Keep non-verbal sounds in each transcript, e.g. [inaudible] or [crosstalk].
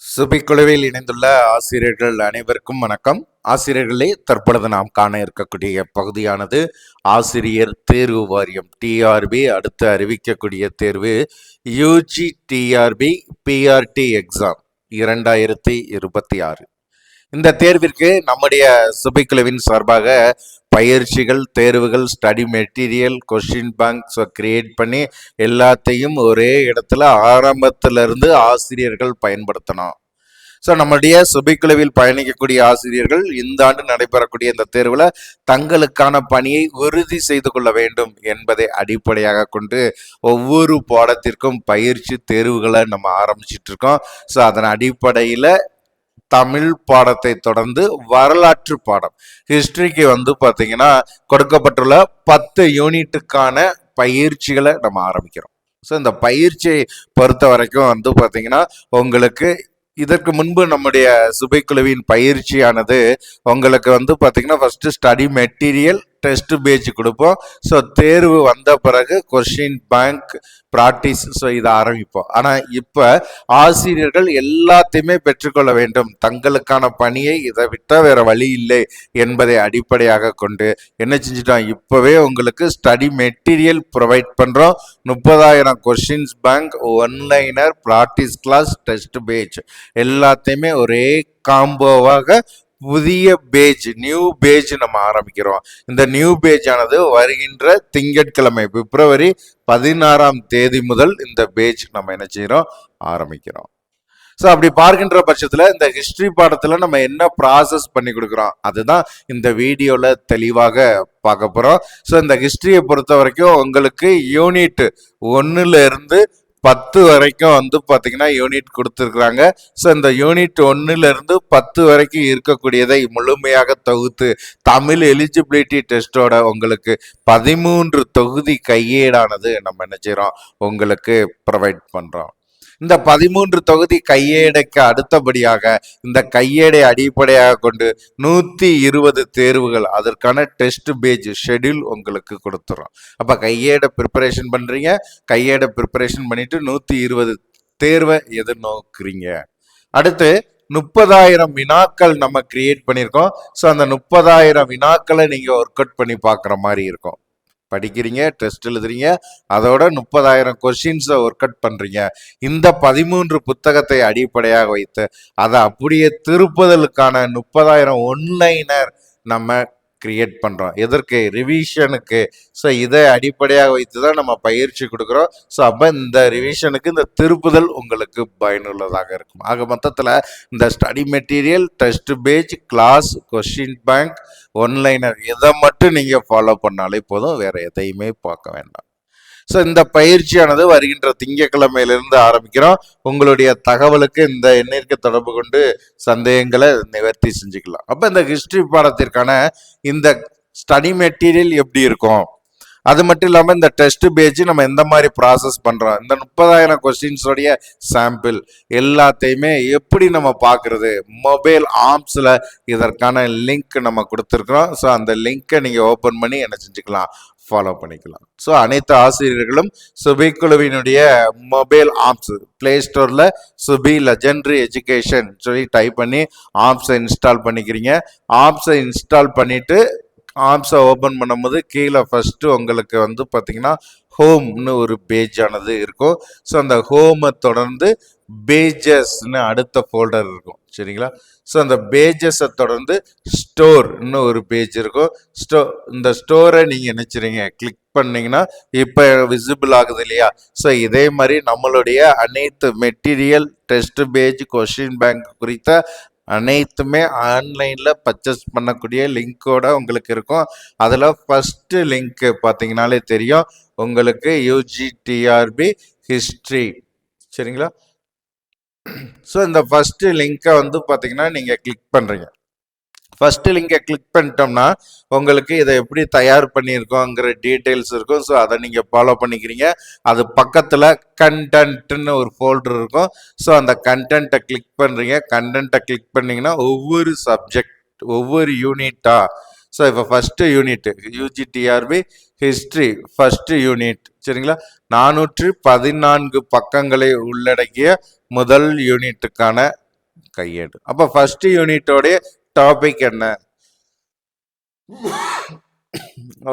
சுபிக்குழுவில் இணைந்துள்ள ஆசிரியர்கள் அனைவருக்கும் வணக்கம். ஆசிரியர்களே தற்பொழுது நாம் காண இருக்கக்கூடிய பகுதியானது ஆசிரியர் தேர்வு வாரியம் டிஆர்பி. அடுத்து அறிவிக்கக்கூடிய தேர்வு யூஜி டிஆர்பி பிஆர்டி எக்ஸாம் இரண்டாயிரத்தி இருபத்தி ஆறு. இந்த தேர்விற்கு நம்முடைய சுபிக்குழுவின் சார்பாக பயிற்சிகள் தேர்வுகள் study material question banks create பண்ணி எல்லாத்தையும் ஒரே இடத்துல ஆரம்பத்திலிருந்து ஆசிரியர்கள் பயன்படுத்தணும். ஸோ நம்முடைய சுபிக்குழுவில் பயணிக்கக்கூடிய ஆசிரியர்கள் இந்த ஆண்டு நடைபெறக்கூடிய இந்த தேர்வில் தங்களுக்கான பணியை உறுதி செய்து கொள்ள வேண்டும் என்பதை அடிப்படையாக கொண்டு ஒவ்வொரு பாடத்திற்கும் பயிற்சி தேர்வுகளை நம்ம ஆரம்பிச்சிட்டு இருக்கோம். ஸோ அதன் அடிப்படையில் தமிழ் பாடத்தை தொடர்ந்து வரலாற்று பாடம். ஹிஸ்டரிக்கு வந்து பார்த்தீங்கன்னா கொடுக்கப்பட்டுள்ள பத்து யூனிட்டுக்கான பயிற்சிகளை நம்ம ஆரம்பிக்கிறோம். ஸோ இந்த பயிற்சியை பொறுத்த வரைக்கும் வந்து பார்த்தீங்கன்னா உங்களுக்கு இதற்கு முன்பு நம்முடைய சுபைக்குழுவின் பயிற்சியானது உங்களுக்கு வந்து பார்த்தீங்கன்னா first study material test page கொடுப்போம். ஸோ தேர்வு வந்த பிறகு கொஷின் பேங்க் ப்ராக்டிஸ் ஸோ இதை ஆரம்பிப்போம். ஆனால் இப்போ ஆசிரியர்கள் எல்லாத்தையுமே பெற்றுக்கொள்ள வேண்டும். தங்களுக்கான பணியை இதை விட்டால் வேறு வழி இல்லை என்பதை அடிப்படையாக கொண்டு என்ன செஞ்சிட்டோம்? இப்போவே உங்களுக்கு ஸ்டடி மெட்டீரியல் ப்ரொவைட் பண்ணுறோம் முப்பதாயிரம் questions bank one liner practice class test page எல்லாத்தையுமே ஒரே காம்போவாக புதிய பேஜ் நியூ பேஜ் நம்ம ஆரம்பிக்கிறோம். இந்த நியூ பேஜ் ஆனது வருகின்ற திங்கட்கிழமை பிப்ரவரி பதினாறாம் தேதி முதல் இந்த பேஜ் நம்ம என்ன செய்கிறோம்? ஆரம்பிக்கிறோம். ஸோ அப்படி பார்க்கின்ற பட்சத்தில் இந்த ஹிஸ்ட்ரி பாடத்தில் நம்ம என்ன ப்ராசஸ் பண்ணி கொடுக்குறோம்? அதுதான் இந்த வீடியோவில் தெளிவாக பார்க்க போகிறோம் ஸோ இந்த ஹிஸ்ட்ரியை பொறுத்த வரைக்கும் உங்களுக்கு யூனிட் ஒன்றுலேருந்து பத்து வரைக்கும் வந்து பார்த்தீங்கன்னா யூனிட் கொடுத்துருக்குறாங்க. ஸோ இந்த யூனிட் ஒன்றுலேருந்து பத்து வரைக்கும் இருக்கக்கூடியதை முழுமையாக தொகுத்து தமிழ் எலிஜிபிலிட்டி டெஸ்ட்டோட உங்களுக்கு பதிமூன்று தொகுதி கையேடானது நம்ம என்ன செய்கிறோம் உங்களுக்கு ப்ரொவைட் பண்ணுறோம் இந்த பதிமூன்று தொகுதி கையேடைக்கு அடுத்தபடியாக இந்த கையேடை அடிப்படையாக கொண்டு நூற்றி இருபது தேர்வுகள் அதற்கான டெஸ்ட் பேஜ் ஷெட்யூல் உங்களுக்கு கொடுத்துரும் அப்போ கையேடை ப்ரிப்பரேஷன் பண்ணுறீங்க கையேடை ப்ரிப்பரேஷன் பண்ணிட்டு நூற்றி இருபது தேர்வை எதிர்நோக்குறீங்க. அடுத்து முப்பதாயிரம் வினாக்கள் நம்ம கிரியேட் பண்ணியிருக்கோம். ஸோ அந்த முப்பதாயிரம் வினாக்களை நீங்கள் ஒர்க் அவுட் பண்ணி பார்க்குற மாதிரி இருக்கும். படிக்கிறீங்க டெஸ்ட் எழுதுறீங்க அதோட முப்பதாயிரம் கொஷின்ஸை ஒர்க் அவுட் பண்ணுறீங்க இந்த பதிமூன்று புத்தகத்தை அடிப்படையாக வைத்து அதை அப்படியே திருப்புதலுக்கான முப்பதாயிரம் ஒன்லைனர் நம்ம கிரியேட் பண்ணுறோம் எதற்கு? ரிவிஷனுக்கு ஸோ இதை அடிப்படையாக வைத்து தான் நம்ம பயிற்சி கொடுக்குறோம். ஸோ அப்போ இந்த ரிவிஷனுக்கு இந்த திருப்புதல் உங்களுக்கு பயனுள்ளதாக இருக்கும். ஆக மொத்தத்தில் இந்த study material test page class question bank one liner இதை மட்டும் நீங்கள் ஃபாலோ பண்ணாலே போதும் வேறு எதையுமே பார்க்க வேண்டாம். ஸோ இந்த பயிற்சியானது வருகின்ற திங்கட்கிழமையிலிருந்து ஆரம்பிக்கிறோம். உங்களுடைய தகவலுக்கு இந்த எண்ணிற்கு தொடர்பு கொண்டு சந்தேகங்களை நிவர்த்தி செஞ்சுக்கலாம். அப்போ இந்த ஹிஸ்ட்ரி பாடத்திற்கான இந்த ஸ்டடி மெட்டீரியல் எப்படி இருக்கும்? அது மட்டும் இல்லாமல் இந்த டெஸ்ட் பேஜ் நம்ம எந்த மாதிரி ப்ராசஸ் பண்ணுறோம் இந்த முப்பதாயிரம் கொஸ்டின்ஸோடைய சாம்பிள் எல்லாத்தையுமே எப்படி நம்ம பார்க்குறது? மொபைல் ஆப்ஸில் இதற்கான லிங்க் நம்ம கொடுத்துருக்குறோம். ஸோ அந்த லிங்க்கை நீங்கள் ஓப்பன் பண்ணி என்ன செஞ்சுக்கலாம்? ஃபாலோ பண்ணிக்கலாம். ஸோ அனைத்து ஆசிரியர்களும் சுபி குழுவினுடைய மொபைல் ஆப்ஸ் ப்ளே ஸ்டோரில் சுபி லெஜெண்டரி எஜுகேஷன் சொல்லி டைப் பண்ணி ஆப்ஸை இன்ஸ்டால் பண்ணிக்கிறீங்க. ஆப்ஸை இன்ஸ்டால் பண்ணிவிட்டு ஆப்ஸை ஓப்பன் பண்ணும்போது கீழே ஃபஸ்ட்டு உங்களுக்கு வந்து பார்த்தீங்கன்னா ஹோம்னு ஒரு பேஜ் ஆனது இருக்கும். ஸோ அந்த ஹோமை தொடர்ந்து பேஜஸ்னு அடுத்த ஃபோல்டர் இருக்கும். சரிங்களா? ஸோ அந்த பேஜஸை தொடர்ந்து ஸ்டோர்னு ஒரு பேஜ் இருக்கும். ஸ்டோ இந்த ஸ்டோரை நீங்கள் நினச்சிறீங்க கிளிக் பண்ணிங்கன்னா இப்போ விசிபிள் ஆகுது இல்லையா? ஸோ இதே மாதிரி நம்மளுடைய அனைத்து material test page question bank குறித்த அனைத்துமே ஆன்லைனில் பர்ச்சேஸ் பண்ணக்கூடிய லிங்க்கோட உங்களுக்கு இருக்கும். அதில் ஃபஸ்ட்டு லிங்க்கு பார்த்தீங்கனாலே தெரியும். உங்களுக்கு யூஜிடிஆர்பி ஹிஸ்ட்ரி சரிங்களா? ஸோ இந்த ஃபஸ்ட்டு லிங்க்கை வந்து பார்த்தீங்கன்னா நீங்கள் கிளிக் பண்ணுறீங்க ஃபஸ்ட்டு லிங்கை கிளிக் பண்ணிட்டோம்னா உங்களுக்கு இதை எப்படி தயார் பண்ணியிருக்கோங்கிற டீட்டெயில்ஸ் இருக்கும். ஸோ அதை நீங்கள் ஃபாலோ பண்ணிக்கிறீங்க. அது பக்கத்தில் கண்டென்ட்னு ஒரு ஃபோல்டர் இருக்கும். ஸோ அந்த கண்டென்ட்டை கிளிக் பண்ணுறீங்க கண்டென்ட்டை கிளிக் பண்ணிங்கன்னா ஒவ்வொரு சப்ஜெக்ட் ஒவ்வொரு யூனிட்டாக ஸோ இப்போ first unit UGTRB history first unit சரிங்களா? நானூற்று பதினான்கு பக்கங்களை உள்ளடக்கிய முதல் யூனிட்டுக்கான கையேடு. அப்போ ஃபஸ்ட்டு யூனிட்டோடைய டாபிக் என்ன?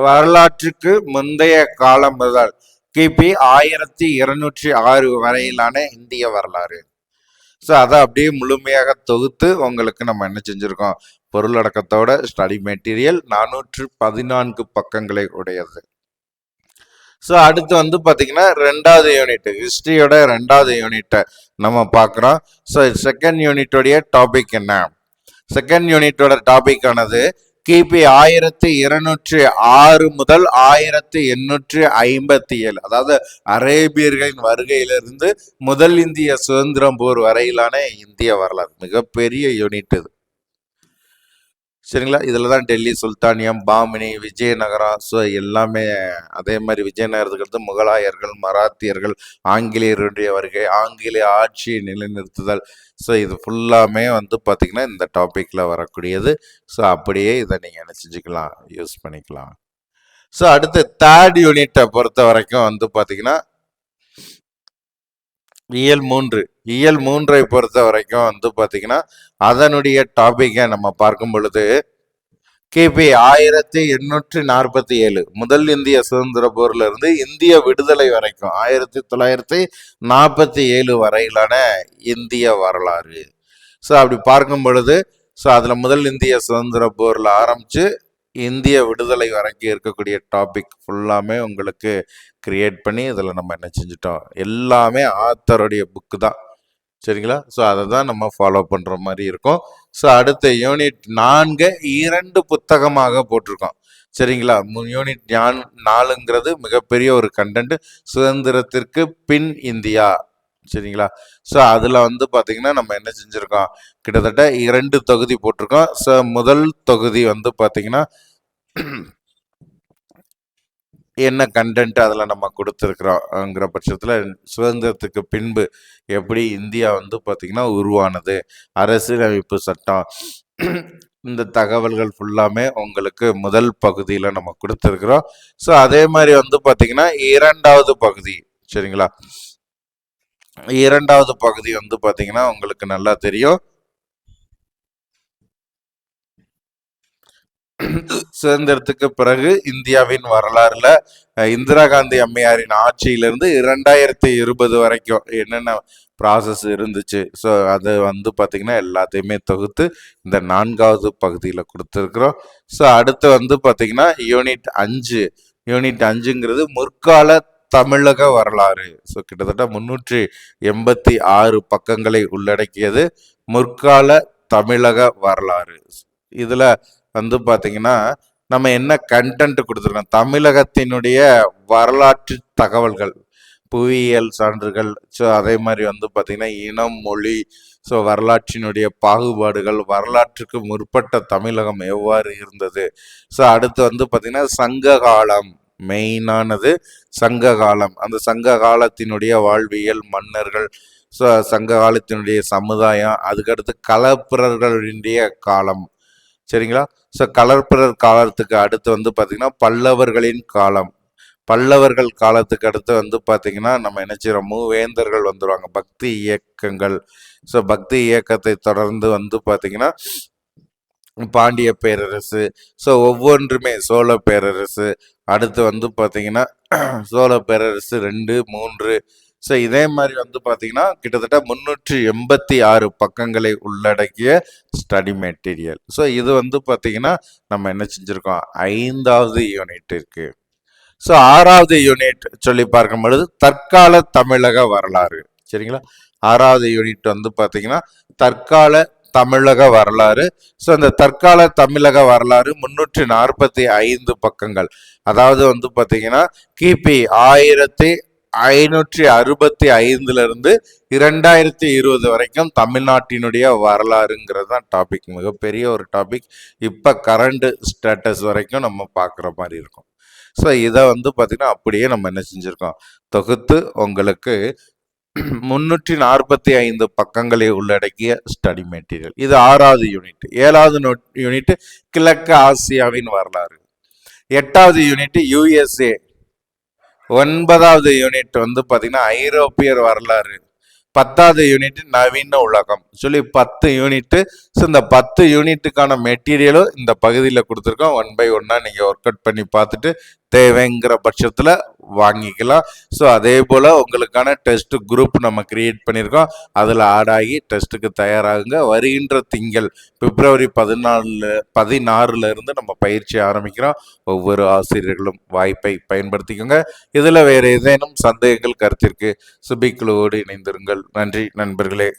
வரலாற்றுக்கு முந்தைய காலம் முதல் கிபி ஆயிரத்தி இருநூற்றி ஆறு வரையிலான இந்திய வரலாறு. ஸோ அதை அப்படியே முழுமையாக தொகுத்து உங்களுக்கு நம்ம என்ன செஞ்சுருக்கோம்? பொருளடக்கத்தோட ஸ்டடி மெட்டீரியல் நானூற்று பதினான்கு பக்கங்களை உடையது. ஸோ அடுத்து வந்து பார்த்தீங்கன்னா ரெண்டாவது யூனிட் ஹிஸ்ட்ரியோட ரெண்டாவது யூனிட்டை நம்ம பார்க்குறோம். ஸோ செகண்ட் யூனிட்டோடைய டாபிக் என்ன? செகண்ட் யூனிட்டோட டாபிக் ஆனது கிபி ஆயிரத்தி இருநூற்றி ஆறு முதல் ஆயிரத்தி எண்ணூற்றி ஐம்பத்தி ஏழு. அதாவது அரேபியர்களின் வருகையிலிருந்து முதல் இந்திய சுதந்திரம் போர் வரையிலான இந்திய வரலாறு. மிகப்பெரிய யூனிட் இது. சரிங்களா? இதில் தான் டெல்லி சுல்தானியம் பாமினி விஜயநகரம் ஸோ எல்லாமே அதே மாதிரி விஜயநகரத்துக்கு அடுத்து முகலாயர்கள் மராத்தியர்கள் ஆங்கிலேயருடைய வருகை ஆங்கிலேய ஆட்சியை நிலைநிறுத்துதல். ஸோ இது ஃபுல்லாமே வந்து பார்த்திங்கன்னா இந்த டாப்பிக்கில் வரக்கூடியது. ஸோ அப்படியே இதை நீங்கள் என்ன செஞ்சுக்கலாம் யூஸ் பண்ணிக்கலாம். ஸோ அடுத்து தேர்ட் யூனிட்டை பொறுத்த வரைக்கும் வந்து பார்த்திங்கன்னா இயல் மூன்று. இயல் மூன்றை பொறுத்த வரைக்கும் வந்து பார்த்தீங்கன்னா அதனுடைய டாப்பிக்கை நம்ம பார்க்கும் பொழுது கிபி ஆயிரத்தி எண்ணூற்றி நாற்பத்தி ஏழு முதல் இந்திய சுதந்திர போர்ல இருந்து இந்திய விடுதலை வரைக்கும் ஆயிரத்தி தொள்ளாயிரத்தி நாற்பத்தி ஏழு வரையிலான இந்திய வரலாறு. ஸோ அப்படி பார்க்கும் பொழுது ஸோ அதில் முதல் இந்திய சுதந்திர போரில் ஆரம்பித்து இந்திய விடுதலை வரைக்கும் இருக்கக்கூடிய டாபிக் ஃபுல்லாமே உங்களுக்கு கிரியேட் பண்ணி இதில் நம்ம என்ன செஞ்சிட்டோம்? எல்லாமே ஆத்தருடைய புக்கு தான். சரிங்களா? ஸோ அதை தான் நம்ம ஃபாலோ பண்ணுற மாதிரி இருக்கும். ஸோ அடுத்த யூனிட் நான்கு இரண்டு புத்தகமாக போட்டிருக்கோம். சரிங்களா? யூனிட் ஞான் நாலுங்கிறது மிகப்பெரிய ஒரு கண்டென்ட் சுதந்திரத்திற்கு பின் இந்தியா. சரிங்களா? ஸோ அதில் வந்து பார்த்திங்கன்னா நம்ம என்ன செஞ்சுருக்கோம்? கிட்டத்தட்ட இரண்டு தொகுதி போட்டிருக்கோம். ஸோ முதல் தொகுதி வந்து பார்த்திங்கன்னா [clears throat] என்ன கண்டென்ட் அதில் நம்ம கொடுத்துருக்குறோங்கிற பட்சத்தில் சுதந்திரத்துக்கு பின்பு எப்படி இந்தியா வந்து பார்த்திங்கன்னா உருவானது அரசியலமைப்பு சட்டம் [clears throat] இந்த தகவல்கள் ஃபுல்லாமே உங்களுக்கு முதல் பகுதியில் நம்ம கொடுத்துருக்குறோம். ஸோ அதே மாதிரி வந்து பார்த்திங்கன்னா இரண்டாவது பகுதி சரிங்களா? இரண்டாவது பகுதி வந்து பார்த்திங்கன்னா உங்களுக்கு நல்லா தெரியும். சுதந்திரத்துக்கு பிறகு இந்தியாவின் வரலாறுல இந்திரா காந்தி அம்மையாரின் ஆட்சியிலிருந்து இரண்டாயிரத்தி இருபது வரைக்கும் என்னென்ன ப்ராசஸ் இருந்துச்சு. ஸோ அது வந்து பார்த்திங்கன்னா எல்லாத்தையுமே தொகுத்து இந்த நான்காவது பகுதியில் கொடுத்துருக்குறோம். ஸோ அடுத்து வந்து பார்த்திங்கன்னா யூனிட் அஞ்சு. யூனிட் அஞ்சுங்கிறது முற்கால தமிழக வரலாறு. ஸோ கிட்டத்தட்ட முன்னூற்றி எண்பத்தி ஆறு பக்கங்களை உள்ளடக்கியது முற்கால தமிழக வரலாறு. இதில் வந்து பார்த்தீங்கன்னா நம்ம என்ன கண்டென்ட் கொடுத்துருக்கோம்? தமிழகத்தினுடைய வரலாற்று தகவல்கள் புவியியல் சான்றுகள் ஸோ அதே மாதிரி வந்து பார்த்திங்கன்னா இனம் மொழி ஸோ வரலாற்றினுடைய பாகுபாடுகள் வரலாற்றுக்கு முற்பட்ட தமிழகம் எவ்வாறு இருந்தது? ஸோ அடுத்து வந்து பார்த்திங்கன்னா சங்க காலம் மெயினானது சங்க காலம் அந்த சங்க காலத்தினுடைய வாழ்வியல் மன்னர்கள் ஸோ சங்க காலத்தினுடைய சமுதாயம் அதுக்கடுத்து கலப்பிரர்களுடைய காலம். சரிங்களா? ஸோ கலர்பிறர் காலத்துக்கு அடுத்து வந்து பார்த்திங்கன்னா பல்லவர்களின் காலம். பல்லவர்கள் காலத்துக்கு அடுத்து வந்து பார்த்திங்கன்னா நம்ம என்ன செய்கிறோம் மூவேந்தர்கள் வந்துடுவாங்க பக்தி இயக்கங்கள். ஸோ பக்தி இயக்கத்தை தொடர்ந்து வந்து பார்த்திங்கன்னா பாண்டிய பேரரசு. ஸோ ஒவ்வொன்றுமே சோழ பேரரசு. அடுத்து வந்து பார்த்தீங்கன்னா [clears throat] சோழ பேரரசு ரெண்டு மூன்று ஸோ இதே மாதிரி வந்து பார்த்தீங்கன்னா கிட்டத்தட்ட முந்நூற்றி எண்பத்தி ஆறு பக்கங்களை உள்ளடக்கிய ஸ்டடி மெட்டீரியல் ஸோ இது வந்து பார்த்தீங்கன்னா நம்ம என்ன செஞ்சுருக்கோம்? ஐந்தாவது யூனிட் இருக்குது ஸோ ஆறாவது யூனிட் சொல்லி பார்க்கும் பொழுது தற்கால தமிழக வரலாறு. சரிங்களா? ஆறாவது யூனிட் வந்து பார்த்தீங்கன்னா தற்கால தமிழக வரலாறு. ஸோ அந்த தற்கால தமிழக வரலாறு முன்னூற்றி நாற்பத்தி ஐந்து பக்கங்கள். அதாவது வந்து பார்த்தீங்கன்னா கிபி ஆயிரத்தி ஐநூற்றி அறுபத்தி ஐந்துல இருந்து இரண்டாயிரத்தி இருபது வரைக்கும் தமிழ்நாட்டினுடைய வரலாறுங்கிறது தான் டாபிக் மிகப்பெரிய ஒரு டாபிக் இப்போ கரண்ட் ஸ்டேட்டஸ் வரைக்கும் நம்ம பார்க்குற மாதிரி இருக்கும். ஸோ இதை வந்து பார்த்திங்கன்னா அப்படியே நம்ம என்ன செஞ்சுருக்கோம்? தொகுத்து உங்களுக்கு முன்னூற்றி நாற்பத்தி ஐந்து பக்கங்களை உள்ளடக்கிய ஸ்டடி மெட்டீரியல் இது ஆறாவது யூனிட் ஏழாவது யூனிட் கிழக்கு ஆசியாவின் வரலாறு. எட்டாவது யூனிட் யுஎஸ்ஏ ஒன்பதாவது யூனிட் வந்து பார்த்தீங்கன்னா ஐரோப்பியர் வரலாறு. பத்தாவது யூனிட் நவீன உலகம். சொல்லி பத்து யூனிட்டு ஸோ இந்த பத்து யூனிட்டுக்கான மெட்டீரியலும் இந்த பகுதியில் கொடுத்துருக்கோம். ஒன் பை ஒன்னாக நீங்கள் ஒர்க் அவுட் பண்ணி பார்த்துட்டு தேவைங்கிற பட்சத்தில் வாங்கிக்கலாம். ஸோ அதே போல் உங்களுக்கான டெஸ்ட் குரூப் நம்ம கிரியேட் பண்ணியிருக்கோம். அதில் ஆட் ஆகி டெஸ்ட்டுக்கு தயாராகுங்க. வருகின்ற திங்கள் பிப்ரவரி பதினாலு பதினாறுல இருந்து நம்ம பயிற்சி ஆரம்பிக்கிறோம். ஒவ்வொரு ஆசிரியர்களும் வாய்ப்பை பயன்படுத்திக்கோங்க. இதில் வேறு ஏதேனும் சந்தேகங்கள் கருத்திற்கு சுபிக்குழுவோடு இணைந்திருங்கள். நன்றி நண்பர்களே.